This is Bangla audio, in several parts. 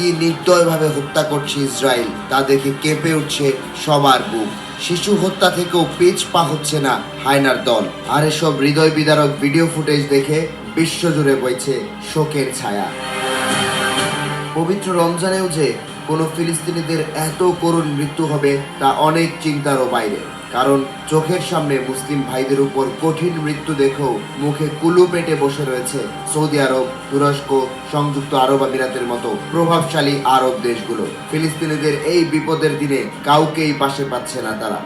কি নির্দয়ভাবে হত্যা করছে ইসরায়েল, তা দেখে কেঁপে উঠছে সবার বুক। শিশু হত্যা থেকেও পিছ পা হচ্ছে না হায়নার দল। আর এসব হৃদয় বিদারক ভিডিও ফুটেজ দেখে বিশ্বজুড়ে বইছে শোকের ছায়া। পবিত্র রমজানেও যে কোনো ফিলিস্তিনিদের এত করুণ মৃত্যু হবে তা অনেক চিন্তারও বাইরে। কারণ চোখের সামনে মুসলিম ভাইদের উপর কঠিন মৃত্যু দেখেও মুখে কুলু পেটে বসে রয়েছে সৌদি আরব, তুরস্ক, সংযুক্ত আরব আমিরাতের মতো প্রভাবশালী আরব দেশগুলো। ফিলিস্তিনিদের এই বিপদের দিনে কাউকেই পাশে পাচ্ছে না তারা।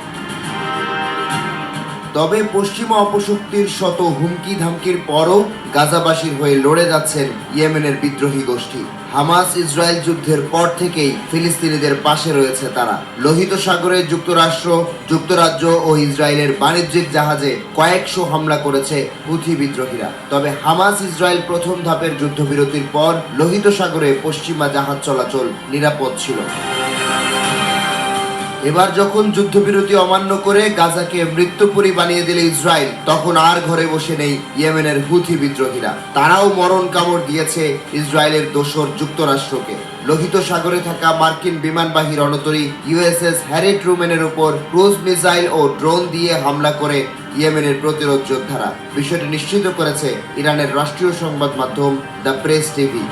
তবে পশ্চিমা অপশক্তির শত হুমকি ধামকির পরও গাজাবাসীর হয়ে লড়ে যাচ্ছেন ইয়েমেনের বিদ্রোহী গোষ্ঠী। হামাস ইসরায়েল যুদ্ধের পর থেকেই ফিলিস্তিনিদের পাশে রয়েছে তারা। লোহিত সাগরে যুক্তরাষ্ট্র, যুক্তরাজ্য ও ইসরায়েলের বাণিজ্যিক জাহাজে কয়েকশো হামলা করেছে হুথি বিদ্রোহীরা। তবে হামাস ইসরায়েল প্রথম ধাপের যুদ্ধবিরতির পর লোহিত সাগরে পশ্চিমা জাহাজ চলাচল নিরাপদ ছিল। এবার যখন যুদ্ধবিরতি অমান্য করে গাজাকে মৃত্যুপুরী বানিয়ে দিলে ইসরায়েল, তখন আর ঘরে বসে নেই ইয়েমেনের হুথি বিদ্রোহীরা। তারাও মরণ কামড় দিয়েছে ইসরায়েলের দোসর যুক্তরাষ্ট্রকে। লোহিত সাগরে থাকা মার্কিন বিমানবাহী রণতরী ইউএসএস হ্যারি ট্রুম্যানের উপর ক্রুজ মিসাইল ও ড্রোন দিয়ে হামলা করে ইয়েমেনের প্রতিরোধ যোদ্ধারা। বিষয়টি নিশ্চিত করেছে ইরানের রাষ্ট্রীয় সংবাদ মাধ্যম দ্য প্রেস টিভি।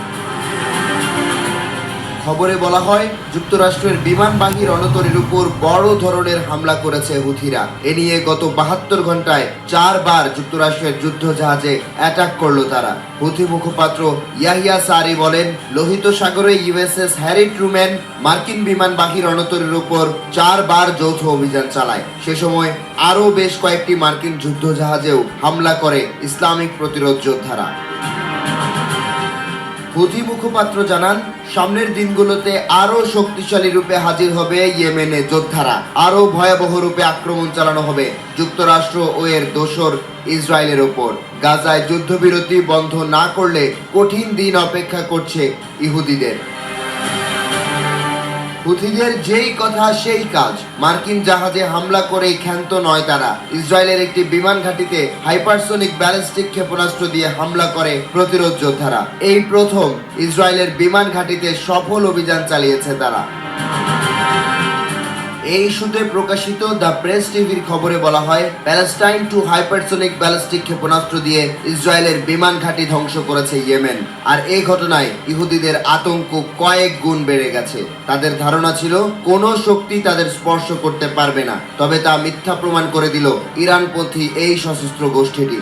খবরে বলা হয়, যুক্তরাষ্ট্রের বিমানবাহী রণতরীর উপর বড় ধরনের হামলা করেছে হুথিরা। এ নিয়ে গত বাহাত্তর ঘন্টায় চারবার যুক্তরাষ্ট্রের যুদ্ধ জাহাজে অ্যাটাক করল তারা। হুথি মুখপাত্র ইয়াহিয়া সারি বলেন, লোহিত সাগরে ইউএসএস হ্যারি ট্রুম্যান মার্কিন বিমানবাহী রণতরীর উপর চারবার যৌথ অভিযান চালায়। সে সময় আরও বেশ কয়েকটি মার্কিন যুদ্ধ জাহাজেও হামলা করে ইসলামিক প্রতিরোধ যোদ্ধারা। হুথি মুখপাত্র জানান, সামনের দিনগুলোতে আরও শক্তিশালী রূপে হাজির হবে ইয়েমেনে যোদ্ধারা। আরও ভয়াবহ রূপে আক্রমণ চালানো হবে যুক্তরাষ্ট্র ও এর দোসর ইসরায়েলের ওপর। গাজায় যুদ্ধবিরতি বন্ধ না করলে কঠিন দিন অপেক্ষা করছে ইহুদিদের। হুথিদের যেই কথা সেই কাজ। মার্কিন জাহাজে হামলা করেই ক্ষান্ত নয় তারা। ইসরায়েলের একটি বিমান ঘাঁটিতে হাইপারসোনিক ব্যালিস্টিক ক্ষেপণাস্ত্র দিয়ে হামলা করে প্রতিরোধ যোদ্ধারা। এই প্রথম ইসরায়েলের বিমান ঘাঁটিতে সফল অভিযান চালিয়েছে তারা। এই ইস্যুতে প্রকাশিত দ্য প্রেস টিভির খবরে বলা হয়, প্যালেস্টাইন টু হাইপারসোনিক ব্যালিস্টিক ক্ষেপণাস্ত্র দিয়ে ইসরায়েলের বিমান ঘাঁটি ধ্বংস করেছে ইয়েমেন। আর এই ঘটনায় ইহুদিদের আতঙ্ক কয়েক গুণ বেড়ে গেছে। তাদের ধারণা ছিল, কোনো শক্তি তাদের স্পর্শ করতে পারবে না। তবে তা মিথ্যা প্রমাণ করে দিল ইরানপন্থী এই সশস্ত্র গোষ্ঠীটি।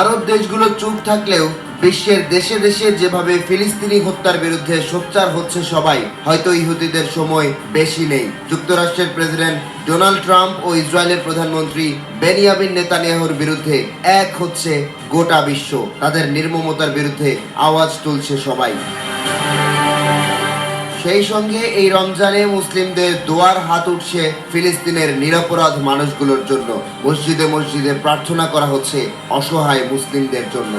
আরব দেশগুলো চুপ থাকলেও বিশ্বের দেশে দেশে যেভাবে ফিলিস্তিনি হত্যার বিরুদ্ধে সোচ্চার হচ্ছে সবাই, হয়তো ইহুদিদের সময় বেশি নেই। যুক্তরাষ্ট্রের প্রেসিডেন্ট ডোনাল্ড ট্রাম্প ও ইসরায়েলের প্রধানমন্ত্রী বেনিয়ামিন নেতানিয়াহুর বিরুদ্ধে এক হচ্ছে গোটা বিশ্ব। তাদের নির্মমতার বিরুদ্ধে আওয়াজ তুলছে সবাই। সেই সঙ্গে এই রমজানে মুসলিমদের দোয়ার হাত উঠছে ফিলিস্তিনের নিরপরাধ মানুষগুলোর জন্য। মসজিদে মসজিদে প্রার্থনা করা হচ্ছে অসহায় মুসলিমদের জন্য।